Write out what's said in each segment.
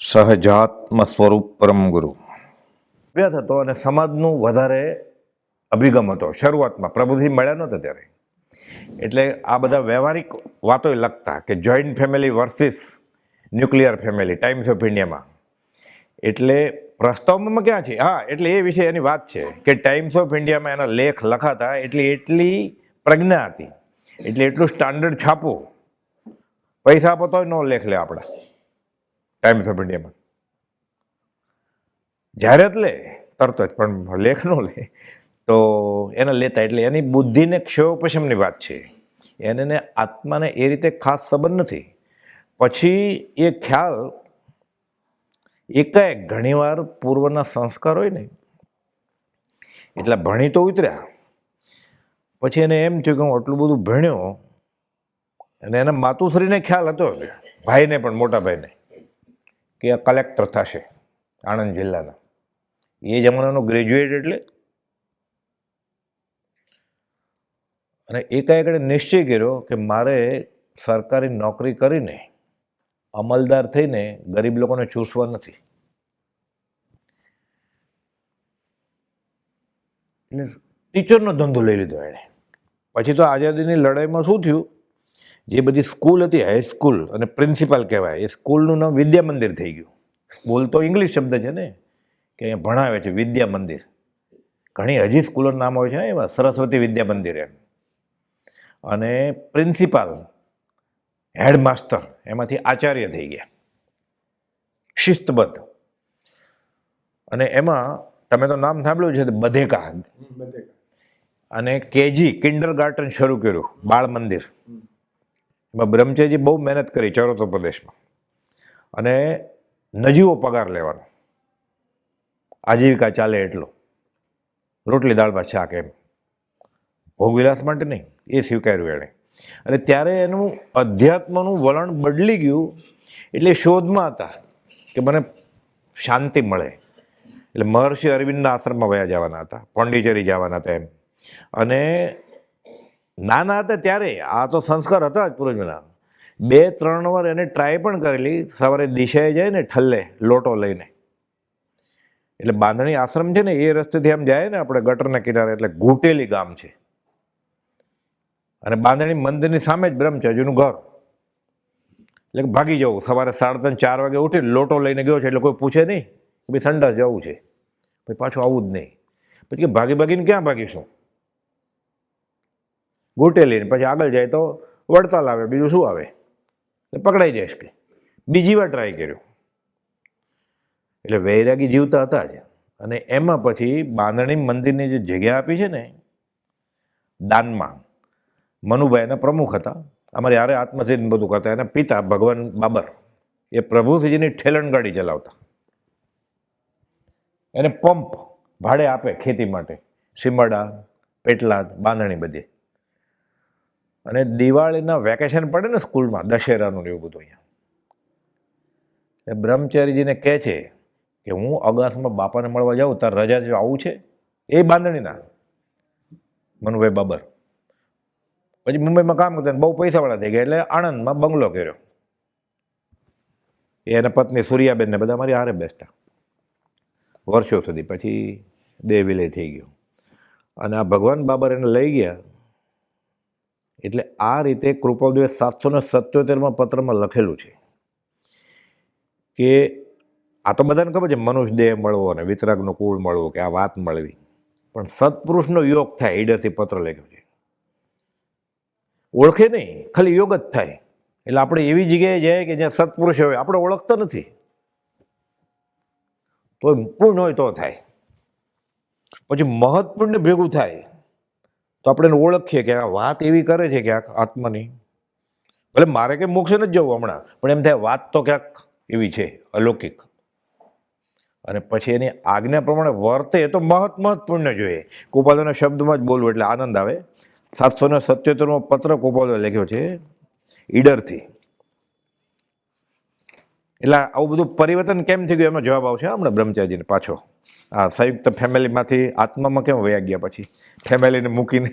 સહજાત્મ સ્વરૂપ પરમ ગુરુ. અભ્યાસ હતો અને સમાજનું વધારે અભિગમ હતો. શરૂઆતમાં પ્રભુથી મળ્યા નહોતા ત્યારે. એટલે આ બધા વ્યવહારિક વાતો લખતા કે joint family versus nuclear family Times of ઇન્ડિયામાં એટલે પ્રસ્તાવમાં ક્યાં છે? હા, એટલે એ વિશે એની વાત છે કે ટાઈમ્સ ઓફ ઇન્ડિયામાં એના લેખ લખાતા એટલી એટલી પ્રજ્ઞા હતી. એટલે એટલું સ્ટાન્ડર્ડ છાપો. પૈસા આપો તોય નો લેખ લે આપણા. ટાઈમ્સ ઓફ ઇન્ડિયામાં જ્યારે જ લે, તરત જ, પણ લેખ નો લે, તો એને લેતા એટલે એની બુદ્ધિને ક્ષયોપશમની વાત છે. એને આત્માને એ રીતે ખાસ સંબંધ નથી. પછી એ ખ્યાલ એકાએક ઘણીવાર પૂર્વના સંસ્કાર હોય ને, એટલે ભણી તો ઉતર્યા. પછી એને એમ થયું કે હું આટલું બધું ભણ્યો, અને એના માતુશ્રીને ખ્યાલ હતો ભાઈને પણ મોટા ભાઈને કે આ કલેક્ટર થશે આણંદ જિલ્લાના. એ જમાનાનો ગ્રેજ્યુએટ એટલે? અને એકાએકડે નિશ્ચય કર્યો કે મારે સરકારી નોકરી કરીને અમલદાર થઈને ગરીબ લોકોને ચૂસવા નથી. એટલે ટીચરનો ધંધો લઈ લીધો એણે. પછી તો આઝાદીની લડાઈમાં શું થયું? જે બધી સ્કૂલ હતી હાઈસ્કૂલ અને પ્રિન્સિપાલ કહેવાય એ સ્કૂલનું નામ વિદ્યા મંદિર થઈ ગયું. સ્કૂલ તો ઇંગ્લિશ શબ્દ છે ને કે અહીંયા ભણાવે છે વિદ્યા મંદિર ઘણી હજી સ્કૂલોનું નામ હોય છે એવા સરસ્વતી વિદ્યા મંદિર એમ. અને પ્રિન્સિપાલ હેડમાસ્ટર એમાંથી આચાર્ય થઈ ગયા. શિસ્તબદ્ધ. અને એમાં તમે તો નામ સાંભળ્યું છે બધેકા. અને કેજી કિન્ડર ગાર્ટન શરૂ કર્યું બાળ મંદિર એમાં બ્રહ્મચર્યજી બહુ મહેનત કરી ચરોતર પ્રદેશમાં. અને નજીવો પગાર લેવાનો. આજીવિકા ચાલે એટલો. રોટલી, દાળ, ભાત, શાક એમ. ભોગવિલાસ માટે નહીં, એ સ્વીકાર્યું એણે. અને ત્યારે એનું અધ્યાત્મનું વલણ બદલી ગયું, એટલે શોધમાં હતા કે મને શાંતિ મળે. એટલે મહર્ષિ અરવિંદના આશ્રમમાં વયા જવાના હતા, પોંડિચેરી જવાના હતા એમ. અને નાના હતા ત્યારે. આ તો સંસ્કાર હતા જ પૂર્વજના બે, ત્રણ વાર એને ટ્રાય પણ કરેલી. સવારે દિશાએ જાય ને ઠલ્લે, લોટો લઈને. એટલે બાંધણી આશ્રમ છે ને, એ રસ્તેથી આમ જાય ને આપણે ગટરના કિનારે, એટલે ઘૂંટેલી ગામ છે. અને બાંધણી મંદિરની સામે જ બ્રહ્મચર્યનું ઘર. એટલે ભાગી જવું. સવારે સાડા ત્રણ, ચાર વાગે ઉઠી લોટો લઈને ગયો છે, એટલે કોઈ પૂછે નહીં ભાઈ સંડા જવું છે. પછી પાછું આવું જ નહીં. પછી ભાગી ભાગીને ક્યાં ભાગીશું? ઘૂંટેલીને પછી આગળ જાય તો વડતાલ આવે, બીજું શું આવે? એટલે પકડાઈ જઈશ કે. બીજી વાર ટ્રાય કર્યો. એટલે વૈરાગી જીવતા હતા જ. અને એમાં પછી બાંધણી મંદિરની જે જગ્યા આપી છે ને, દાનમાં, મનુભાઈ એના પ્રમુખ હતા. અમારે યારે આત્મસિદ્ધ બધું કરતા, એના પિતા ભગવાન બાબર, એ પ્રભુસિંહજીની ઠેલણ ગાડી ચલાવતા. એને પંપ ભાડે આપે ખેતી માટે. સીમડા, પેટલાદ, બાંધણી બધી. અને દિવાળીના વેકેશન પડે ને સ્કૂલમાં, દશેરાનું એવું બધું અહીંયા. એ બ્રહ્મચારીજીને કહે છે કે હું અગાસમાં બાપાને મળવા જાઉં, તાર રજા જો આવું છે, એ બાંધણીના મનુભાઈ બાબર. પછી મુંબઈમાં કામ કરતા બહુ પૈસાવાળા થઈ ગયા, એટલે આણંદમાં બંગલો કર્યો. એ એના પત્ની સૂર્યાબેન ને બધા મારી હારે બેસતા. વર્ષો સુધી. પછી દેહ વિલય થઈ ગયો. અને આ ભગવાન બાબર એને લઈ ગયા. એટલે આ રીતે કૃપાદેવ સાતસો ને સત્યોતેરમાં પત્રમાં લખેલું છે કે આ તો બધાને ખબર છે, મનુષ્ય દેહ મળવો અને વિતરાગનું કુળ મળવું કે આ વાત મળવી. પણ સત્પુરુષનો યોગ થાય, ઈડરથી પત્ર લખ્યો છે. ઓળખે નહીં, ખાલી યોગ જ થાય. એટલે આપણે એવી જગ્યાએ જાય કે જ્યાં સત્પુરુષ હોય, આપણે ઓળખતા નથી. તો પૂર્ણ હોય તો થાય. પછી મહત્પૂર્ણ ભેગું થાય. તો આપણે એને ઓળખીએ કે આ વાત એવી કરે છે ક્યાંક આત્માની. ભલે મારે કે મોક્ષે નથી જવું હમણાં, પણ એમ થાય વાત તો ક્યાંક એવી છે, અલૌકિક. અને પછી એની આજ્ઞા પ્રમાણે વર્તે તો મહત મહત્વપૂર્ણ જોઈએ. કોપાલોના શબ્દમાં જ બોલવું એટલે આનંદ આવે. સાતસો ને સત્યોતેરમો પત્ર ગોપાલો લખ્યો છે, ઈડરથી. એટલે આવું બધું પરિવર્તન કેમ થઈ ગયું? એનો જવાબ આવશે હમણાં બ્રહ્મચારીજીને પાછો. આ સંયુક્ત ફેમિલીમાંથી આત્મામાં કેમ વયા ગયા પછી? ફેમિલીને મૂકીને.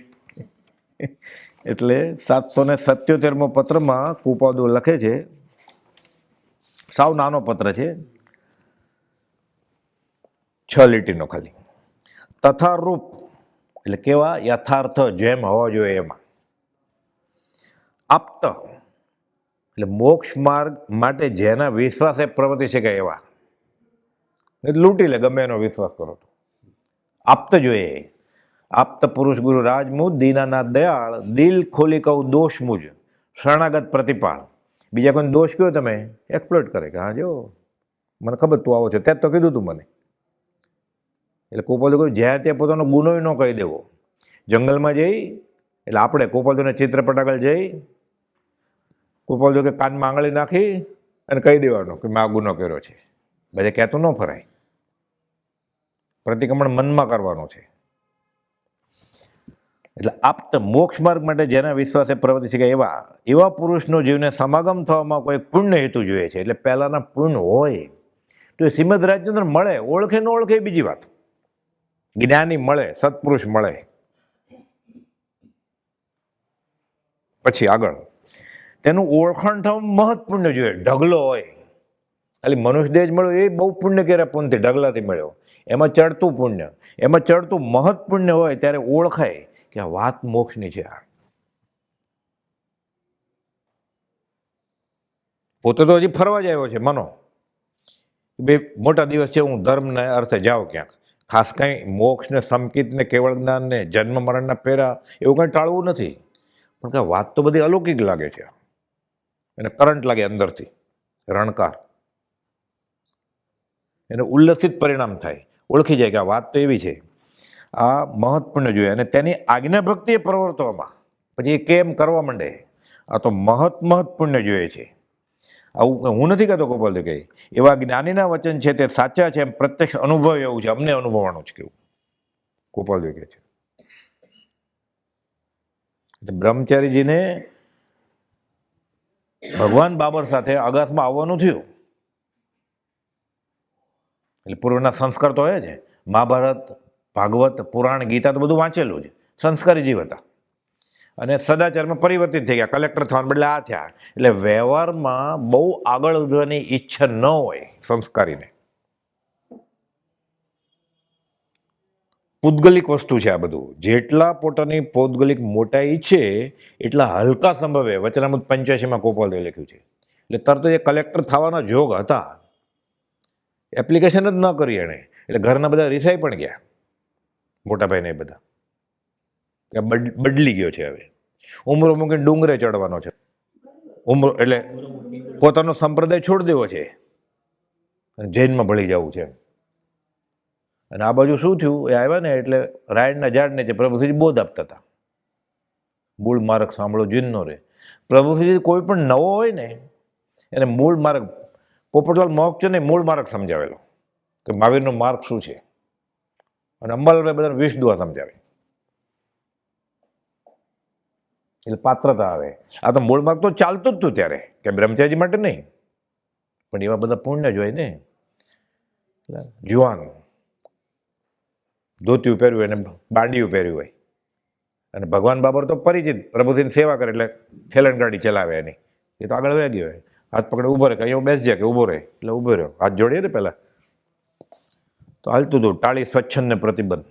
એટલે સાતસો ને સત્યોતેરમો પત્રમાં કુપાદો લખે છે, સાવ નાનો પત્ર છે, છ લીટીનો ખાલી. તથારૂપ, એટલે કેવા? યથાર્થ જેમ હોવા જોઈએ એમાં. આપ્ત એટલે મોક્ષ માર્ગ માટે જેના વિશ્વાસે પ્રવર્તી શકે એવા. લૂંટી લે, ગમે એનો વિશ્વાસ કરો તો. આપ્ત જોઈએ. આપ્ત પુરુષ ગુરુ રાજમુજ દીનાનાથ દયાળ, દિલ ખોલી કહું દોષ મુજ, શરણાગત પ્રતિપાળ. બીજા કોઈ દોષ કયો તમે? એક્સપ્લોટ કરે કે, હા, જો, મને ખબર તું આવો છો. ત્યાં તો કીધું તું મને. એટલે કોપાલુ કહ્યું જ્યાં ત્યાં પોતાનો ગુનો ન કહી દેવો. જંગલમાં જઈ, એટલે આપણે કોપાલુને ચિત્રપટ આગળ જઈ જો કે કાનમાં આંગળી નાખી અને કહી દેવાનું કે મેં આ ગુનો કર્યો છે. બધે કહેતું ન ફરાય. પ્રતિક્રમણ મનમાં કરવાનું છે. એટલે આપ્ત મોક્ષ માર્ગ માટે જેના વિશ્વાસે પ્રવૃત્તિ શકે એવા એવા પુરુષનો જીવને સમાગમ થવામાં કોઈ પુણ્ય હેતુ જોઈએ છે. એટલે પહેલાંના પુણ્ય હોય તો એ શ્રીમદ રાજચંદ્ર મળે, ઓળખે ન ઓળખે બીજી વાત. જ્ઞાની મળે, સત્પુરુષ મળે. પછી આગળ. તેનું ઓળખાણ થવું મહત્પૂર્ણ જોઈએ ઢગલો હોય. ખાલી મનુષ્ય દેહ જ મળ્યો, એ બહુ પુણ્ય કર્યા પુણ્યથી ઢગલાથી મળ્યો. એમાં ચડતું પુણ્ય, એમાં ચડતું મહત હોય ત્યારે ઓળખાય કે આ વાત મોક્ષની છે આ. પોતે તો હજી ફરવા જ આવ્યો છે, મનો. બે મોટા દિવસ છે, હું ધર્મને અર્થે જાઉં ક્યાંક. ખાસ કંઈ મોક્ષને, સમકિતને, કેવળ જ્ઞાનને, જન્મ મરણના પહેરા, એવું કંઈ ટાળવું નથી. પણ કાંઈ વાત તો બધી અલૌકિક લાગે છે. એને કરંટ લાગે અંદરથી. રણકાર. એને ઉલ્લસિત પરિણામ થાય. ઓળખી જાય કે આ વાત તો એવી છે. આ મહત્વપૂર્ણ જોઈએ અને તેની આજ્ઞા ભક્તિએ પ્રવર્તવામાં. પછી એ કેમ કરવા માંડે? આ તો મહત મહત્વપૂર્ણ જોઈએ છે. આવું હું નથી કહેતો ગોપાલ કે એવા જ્ઞાનીના વચન છે તે સાચા છે એમ પ્રત્યક્ષ અનુભવ એવું છે. અમને અનુભવવાનું છે કેવું. ગોપાલ કહે છે. બ્રહ્મચારીજીને ભગવાન બાબર સાથે અગાસમાં આવવાનું થયું. એટલે પૂર્વના સંસ્કાર તો હોય છે મહાભારત, ભાગવત, પુરાણ, ગીતા તો બધું વાંચેલું છે સંસ્કારી જીવ હતા. અને સદાચારમાં પરિવર્તિત થઈ ગયા. કલેક્ટર થવાને બદલે આ થયા. એટલે વ્યવહારમાં બહુ આગળ વધવાની ઈચ્છા ન હોય સંસ્કારીને. પૂદગલિક વસ્તુ છે આ બધું. જેટલા પોતાની પૌદ્ગલિક મોટાઈ છે, એટલા હલકા સંભવે. વચનામૃત પંચ્યાસીમાં ગોપાલદેવે લખ્યું છે. એટલે તરત જ એ કલેક્ટર થવાના જોગ હતા. એપ્લિકેશન જ ન કરી એણે. એટલે ઘરના બધા રિસાઈ પણ ગયા. મોટાભાઈને એ બધા. કે બદ- બદલી ગયો છે હવે. ઉમરો મૂકીને ડુંગરે ચડવાનો છે. ઉમરો, એટલે પોતાનો સંપ્રદાય છોડી દેવો છે. જૈનમાં ભળી જવું છે અને આ બાજુ શું થયું? એ આવ્યા ને એટલે રાયણના ઝાડને જે પ્રભુશ્રીજી બોધ આપતા હતા. મૂળ માર્ગ સાંભળો જીનનો રે. પ્રભુશ્રીજી કોઈ પણ નવો હોય ને, એને મૂળ માર્ગ, પોપટલાલ ને મૂળ માર્ગ સમજાવેલો. કે મહાવીરનો માર્ગ શું છે? અને અંબાલાલભાઈ બધાને વિષ દુઆ સમજાવે. એટલે પાત્રતા આવે. આ તો મૂળ માર્ગ તો ચાલતું જ હતું ત્યારે, કે બ્રહ્મચારી માટે નહીં. પણ એવા બધા પુણ્ય જ હોય ને. જુવાન ધોતિયું પહેર્યું અને બાંડિયું પહેર્યું હોય. અને ભગવાન બાબર તો પરિચિત પ્રભુજીની સેવા કરે એટલે ઠેલણ ગાડી ચલાવે એની. એ તો આગળ વહી ગયો હોય હાથ પકડે ઊભો રહે, અહીંયા બેસી જાય કે ઊભો રહે, એટલે ઊભો રહ્યો. હાથ જોડીએ ને પહેલાં. તો હાલતું હતું, ટાળી સ્વચ્છંદને પ્રતિબંધ.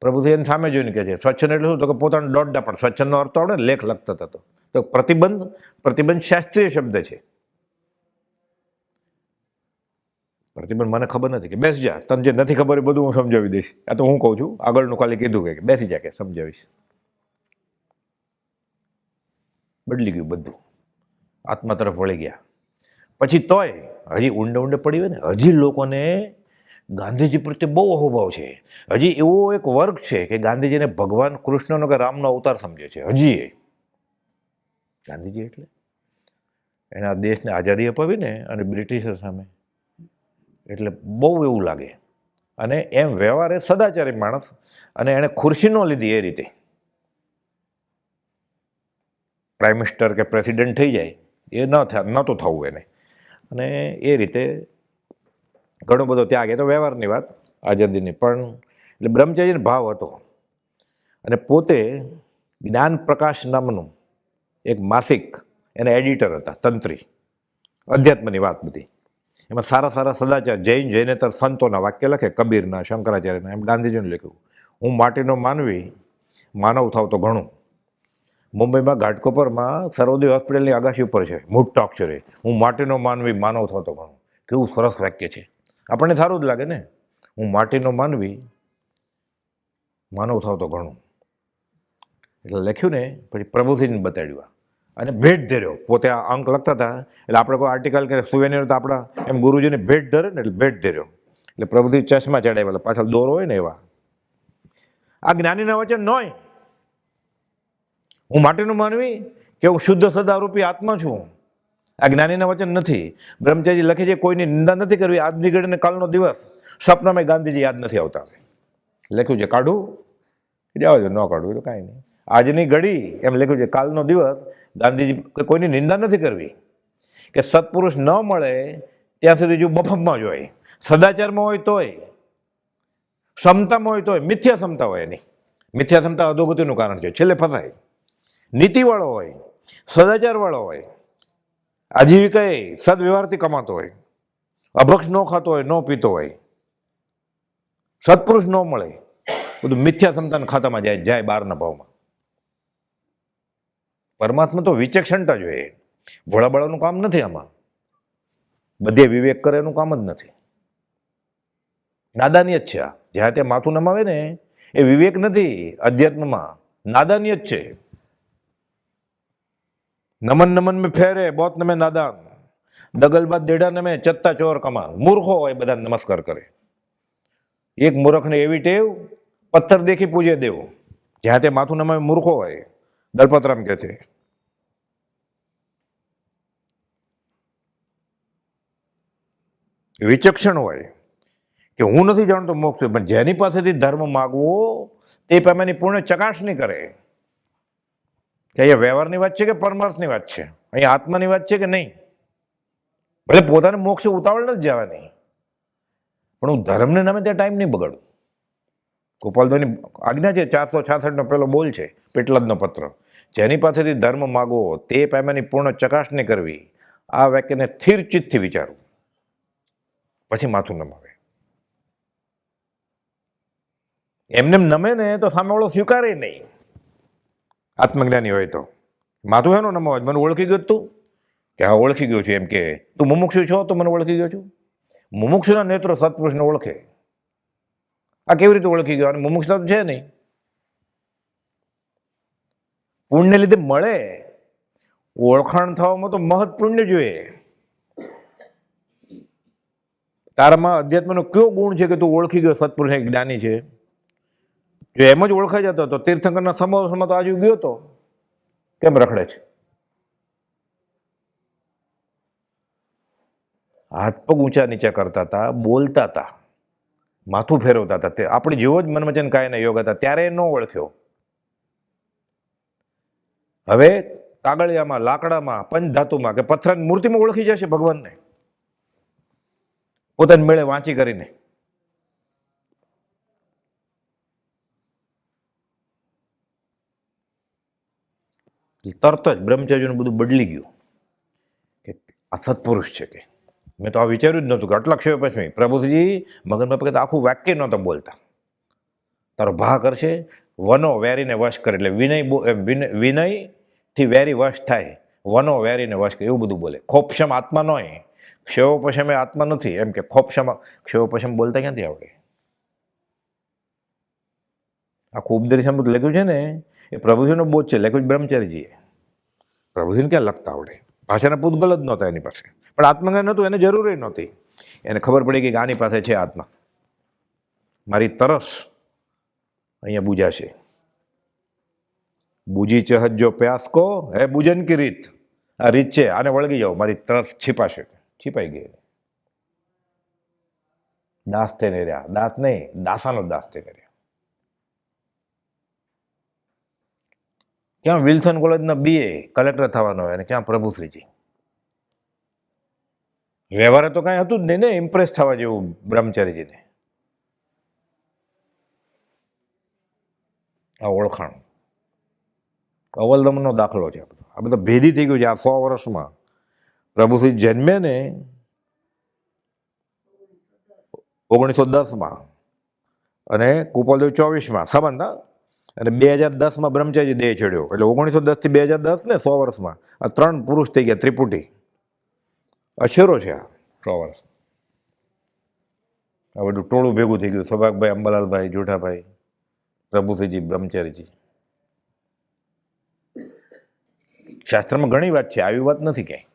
પ્રભુથી એની સામે જોઈને કહે છે, સ્વચ્છંદ એટલે શું? તો કે પોતાનો દોડડા પણ સ્વચ્છંદનો અર્થ આવડે લેખ લખતા હતો તો પ્રતિબંધ પ્રતિબંધ શાસ્ત્રીય શબ્દ છે. પ્રતિબંધ. મને ખબર નથી કે બેસ જા. તને જે નથી ખબર એ બધું હું સમજાવી દઈશ. આ તો હું કહું છું, આગળનું ખાલી કીધું કે બેસી જા કે સમજાવીશ. બદલી ગયું બધું. આત્મા તરફ વળી ગયા. પછી તોય હજી ઊંડે ઊંડે પડી હોય ને, હજી લોકોને ગાંધીજી પ્રત્યે બહુ અહોભાવ છે. હજી એવો એક વર્ગ છે કે ગાંધીજીને ભગવાન કૃષ્ણનો કે રામનો અવતાર સમજે છે. હજી એ. ગાંધીજી એટલે. એના દેશને આઝાદી અપાવીને અને બ્રિટિશર સામે એટલે બહુ એવું લાગે. અને એમ વ્યવહાર એ સદાચારી માણસ અને એણે ખુરશી ન લીધી એ રીતે. પ્રાઇમ મિનિસ્ટર કે પ્રેસિડેન્ટ થઈ જાય, એ ન થયા નહોતું થવું એને. અને એ રીતે ઘણો બધો ત્યાગ, એ તો વ્યવહારની વાત, આઝાદીની પણ, એટલે બ્રહ્મચારીનો ભાવ હતો. અને પોતે જ્ઞાન પ્રકાશ નામનું એક માસિક, એના એડિટર હતા, તંત્રી. અધ્યાત્મની વાત બધી. એમાં સારા સારા સદાચાર, જૈન, જૈનેતર સંતોના વાક્ય લખે, કબીરના, શંકરાચાર્યના, એમ ગાંધીજીને લખ્યું. હું માટીનો માનવી, માનવ થાવ તો ઘણું. મુંબઈમાં ઘાટકોપરમાં સરોદય હોસ્પિટલની આગાશી ઉપર છે, મોટા અક્ષરે. હું માટીનો માનવી, માનવ થાવ તો ઘણું. કેવું સરસ વાક્ય છે. આપણને સારું જ લાગે ને? હું માટીનો માનવી, માનવ થાવ તો ઘણું. એટલે લખ્યું ને, પછી પ્રભુસિંહને બતાડ્યું અને ભેટ ધર્યો. પોતે આ અંક લખતા હતા. એટલે આપણે કોઈ આર્ટિકલ કે સુવેનિયર તો આપણા એમ ગુરુજીને ભેટ ધરે ને એટલે ભેટ ધર્યો. એટલે પ્રભુથી ચશ્મા ચડાવેલા પાછળ દોરો હોય ને એવા. આ જ્ઞાનીના વચન નોય. હું માટેનું માનવી કે હું શુદ્ધ સદારૂપી આત્મા છું? આ જ્ઞાનીના વચન નથી. બ્રહ્મચારી લખે છે, કોઈની નિંદા નથી કરવી. આજની ઘડીને કાલનો દિવસ. સ્વપ્નમાં ગાંધીજી યાદ નથી આવતા. લખ્યું છે, કાઢું? જાઓ છો, ન કાઢું તો કાંઈ નહીં. આજની ઘડી એમ લખ્યું છે, કાલનો દિવસ ગાંધીજી કોઈની નિંદા નથી કરવી, કે સત્પુરુષ ન મળે ત્યાં સુધી જો બફમમાં જ હોય, સદાચારમાં હોય તોય ક્ષમતામાં હોય તોય, મિથ્યા ક્ષમતા હોય એની. મિથ્યા ક્ષમતા અધોગતિનું કારણ છે. છેલ્લે ફસાય. નીતિવાળો હોય, સદાચારવાળો હોય આજીવિકા એ સદવ્યવહારથી કમાતો હોય, અભક્ષ ન ખાતો હોય, ન પીતો હોય, સત્પુરુષ ન મળે, બધું મિથ્યા ક્ષમતાના ખાતામાં જાય જાય બહારના ભાવમાં. પરમાત્મા તો વિચક્ષણતા જોઈએ ભોળા બળાનું કામ નથી આમાં. બધે વિવેક કરે એનું કામ જ નથી. નાદાની જ છે આ. જ્યાં ત્યાં માથું નમાવે ને, એ વિવેક નથી અધ્યાત્મમાં. નાદાની જ છે. નમન નમન મેં ફેરે, બોત નમે નાદાન. દગલબાદ દેઢા નમે, ચત્તા ચોર કમાન મૂર્ખો હોય બધા નમસ્કાર કરે. એક મૂર્ખને એવી ટેવ, પથ્થર દેખી પૂજે દેવો. જ્યાં તે માથું નમાવે મૂર્ખો હોય. દલપતરામ કહે છે વિચક્ષણ હોય કે હું નથી જાણતો મોક્ષ, પણ જેની પાસેથી ધર્મ માગવો, તે પામેની પૂર્ણ ચકાસણી કરે. કે અહીંયા વ્યવહારની વાત છે કે પરમાર્થની વાત છે? અહીંયા આત્માની વાત છે કે નહીં? ભલે પોતાને મોક્ષ ઉતાવળ નથી જવાની, પણ હું ધર્મને નામે ત્યાં ટાઈમ નહીં બગાડું. ગોપાલદોની આજ્ઞા છે, ચારસો છાસઠનો પેલો બોલ છે, પેટલાદનો પત્ર. જેની પાસેથી ધર્મ માગવો, તે પામેની પૂર્ણ ચકાસણી કરવી. આ વાક્યને સ્થિર ચિત્તથી વિચારવું. પછી માથું નમાવે. એમને એમ નમે ને તો સામેવાળો સ્વીકારે નહીં. આત્મજ્ઞાની હોય તો. માથું એનો નમો મને ઓળખી ગયો તું? કે હા ઓળખી ગયો છું એમ કે તું મુમુક્ષુ છો તો મને ઓળખી ગયો છું. મુમુક્ષુના નેત્રો સત્પુરુષને ઓળખે. આ કેવી રીતે ઓળખી ગયો? અને મુમુક્ષતા તો છે નહીં. પુણ્ય લીધે મળે. ઓળખાણ થવામાં તો મહત્પુણ્ય પુણ્ય જોઈએ. તારામાં અધ્યાત્મનો કયો ગુણ છે કે તું ઓળખી ગયો, સત્પુરુષ એક જ્ઞાની છે? જો એમ જ ઓળખાઈ જતો, તો તીર્થંકરના સમાવેશમાં તો આજુ ગયો તો? કેમ રખડે છે? હાથ પગ ઊંચા નીચા કરતા હતા, બોલતા હતા, માથું ફેરવતા હતા. તે આપણે જેવો જ મનમચન કાયના યોગ હતા, ત્યારે ન ઓળખ્યો. હવે કાગળિયામાં, લાકડામાં, પંચધાતુમાં કે પથ્થરની મૂર્તિમાં ઓળખી જશે ભગવાનને? પોતાની મેળે વાંચી કરીને. તરત જ બ્રહ્મચર્યનું બધું બદલી ગયું કે આ સત્પુરુષ છે કે. મેં તો આ વિચાર્યું જ નહોતું કે આટલા ક્ષય પછી પ્રભુજી મગનમાં પકડ આખું વાક્ય નહોતા બોલતા. તારો ભા કરશે વનો વેરીને વશ કરે એટલે વિનય, વિનયથી વેરી વશ થાય, વનો વેરીને વશ કરે, એવું બધું બોલે. ખોપશમ આત્મા નોય. ક્ષયો પશમ એ આત્મા નથી. એમ કે ખોપશમ ક્ષયોપશમ બોલતા ક્યાંથી આવડે? આખું ઉપદેશ અમૃત લખ્યું છે ને, એ પ્રભુજીનો બોધ છે. લખ્યું બ્રહ્મચારીજીએ. પ્રભુજીને ક્યાં લખતા આવડે? ભાષાના પૂતગલ જ નહોતા એની પાસે. પણ આત્મજ્ઞાન નહોતું, એને જરૂર નહોતી. એને ખબર પડી કે આની પાસે છે આત્મા. મારી તરસ અહીંયા બુજાશે. બુજી ચહજ જો પ્યાસ કો, હે બુજન કી રીત. આ રીત છે, આને વળગી જાઓ. મારી તરસ છીપાશે. છીપાઈ ગઈ દાસ થઈને રહ્યા. દાસ નહીં, દાસાનો દાસ થઈને રહ્યા. ક્યાં વિલ્સન કોલેજના બીએ કલેક્ટર થવાનો હોય અને ક્યાં પ્રભુશ્રીજી? વ્યવહારે તો કાંઈ હતું જ નહીં ને ઇમ્પ્રેસ થવા જેવું બ્રહ્મચારીજીને. આ ઓળખાણ. અવલદમનો દાખલો છે આ બધો. આ બધો ભેદી થઈ ગયું છે આ સો વર્ષમાં. પ્રભુશ્રી જન્મે ને ઓગણીસો દસમાં અને કુપોલદેવ ચોવીસમાં સંબંધ અને બે હજાર દસમાં બ્રહ્મચારી દેહ ચડ્યો. એટલે ઓગણીસો દસથી બે હજાર દસ ને સો વર્ષમાં આ ત્રણ પુરુષ થઈ ગયા, ત્રિપુટી. અશેરો છે આ સો વર્ષ. આ બધું ટોળું ભેગું થઈ ગયું. સભાગભાઈ, અંબાલાલભાઈ, જોઠાભાઈ પ્રભુસિંહજી બ્રહ્મચારીજી. શાસ્ત્રમાં ઘણી વાત છે. આવી વાત નથી ક્યાંય.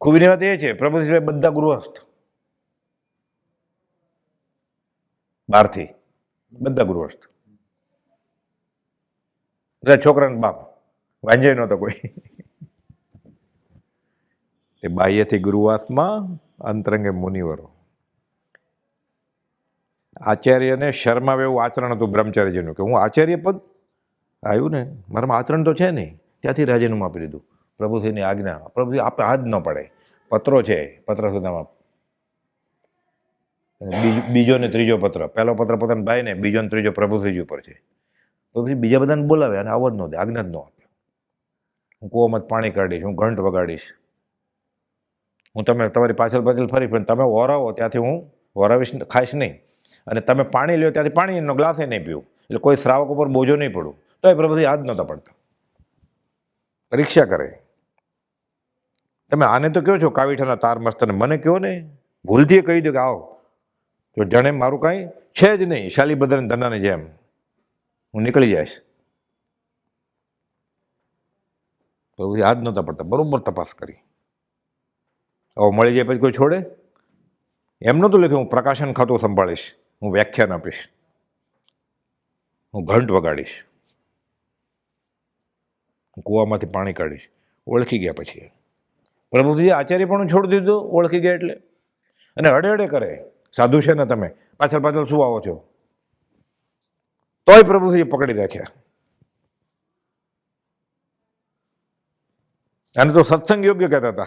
ખૂબીની વાત એ છે પ્રભુસિંહભાઈ બધા ગૃહસ્થ. બહારથી, બધા ગૃહસ્થ. બધા છોકરાને બાપ વાંજાય નહોતો કોઈ. તે બાહ્યથી ગુરુવાસમાં અંતરંગે મુનિવરો. આચાર્યને શર્માવે એવું આચરણ હતું બ્રહ્મચાર્યજીનું કે હું આચાર્ય પદ આવ્યું ને, મારામાં આચરણ તો છે નહીં, ત્યાંથી રાજીનામું આપી દીધું. પ્રભુશ્રીની આજ્ઞા. પ્રભુથી આપે હાથ ન પડે. પત્રો છે, પત્ર સુધામાં. બીજો- ને ત્રીજો પત્ર. પહેલો પત્ર પોતાના ભાઈને, બીજો ને ત્રીજો પ્રભુશ્રીજી ઉપર છે. તો પછી બીજા બધાને બોલાવે અને આવો જ ન દે આજ્ઞા જ ન આપે. હું કૂવામાં પાણી કાઢીશ, હું ઘંટ વગાડીશ. હું તમે, તમારી પાછળ પાછળ ફરી, પણ તમે ઓરાવો ત્યાંથી હું ઓરાવીશ ખાઈશ નહીં. અને તમે પાણી લ્યો, ત્યાંથી પાણીનો ગ્લાસે નહીં પીવું. એટલે કોઈ શ્રાવક ઉપર બોજો નહીં પડું. તો એ પ્રભુથી હાથ નહોતા પડતા. પરીક્ષા કરે. તમે આને તો કહો છો, કાવીઠાના તાર મસ્તને મને કહો ને. ભૂલથી કહી દો કે આવો. તો જાણે મારું કાંઈ છે જ નહીં શાલીભદ્ર ધનાની જેમ. હું નીકળી જઈશ. તો યાદ નહોતા પડતા, બરાબર તપાસ કરી. હવે મળી જાય પછી કોઈ છોડે? એમ નહોતું લખ્યું, હું પ્રકાશન ખાતું સંભાળીશ, હું વ્યાખ્યાન આપીશ. હું ઘંટ વગાડીશ. કૂવામાંથી પાણી કાઢીશ. ઓળખી ગયા પછી. પ્રભુજી આચાર્ય પણ છોડી દીધું, ઓળખી ગયા એટલે. અને હડે હડે કરે. સાધુ છે ને તમે? પાછળ પાછળ શું આવો છો? તોય પ્રભુજી પકડી રાખ્યા. અને તો સત્સંગ યોગ્ય કહેતા હતા.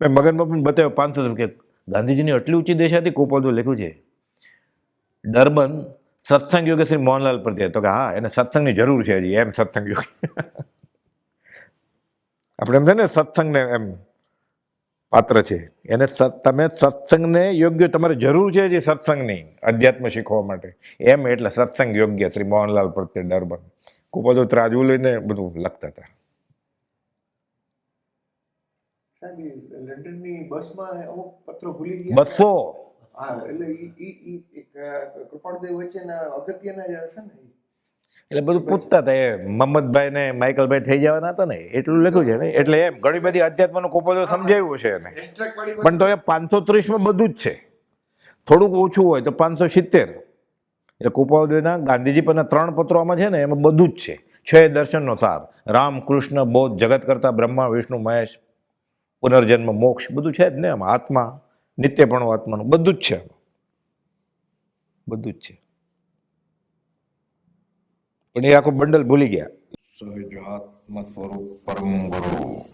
મેં મગનમાં પણ બતાવ્યો પાંચસો કે ગાંધીજીની આટલી ઊંચી દેશાથી કોપોદું લખ્યું છે. ડરબન સત્સંગ યોગ્ય શ્રી મોહનલાલ પ્રત્યે તો કે હા, એને સત્સંગની જરૂર છે હજી, એમ સત્સંગ યોગ્ય. આપણે એમ છે ને, સત્સંગને એમ પાત્ર છે. એને તમે સત્સંગને યોગ્ય તમારે જરૂર છે જે સત્સંગની અધ્યાત્મ શીખવા માટે. એમ એટલે સત્સંગ યોગ્ય શ્રી મોહનલાલ પ્રત્યે ડરબન ખૂબ બધું ત્રાજવું લઈને બધું લખતા હતા. સાહેબ લંડનની બસમાં પત્રો ભૂલી બસો. હા એટલે કૃપાળદેવ વચ્ચેના અગત્યના છે ને. એટલે બધું પૂછતા હતા. એ મહમ્મદભાઈ ને માઇકલભાઈ થઈ જવાના હતા ને એટલું લખ્યું છે ને. એટલે એમ ઘણી બધી અધ્યાત્મનું કોપોલો સમજાવ્યું છે એને. પણ તો એ પાંચસો ત્રીસમાં બધું જ છે. થોડુંક ઓછું હોય તો પાંચસો સિત્તેર. એટલે કુપાવદેવના ગાંધીજી પરના ત્રણ પત્રો આમાં છે ને એમાં બધું જ છે. છ દર્શનનો સાર રામ કૃષ્ણ બોધ જગત કરતા બ્રહ્મા વિષ્ણુ મહેશ પુનર્જન્મ મોક્ષ બધું છે જ ને આમાં આત્મા નિત્યપણું આત્માનું બધું જ છે. બધું જ છે. પણ એ આખું બંડલ ભૂલી ગયા. સહજાત્મ સ્વરૂપ પરમ ગુરુ.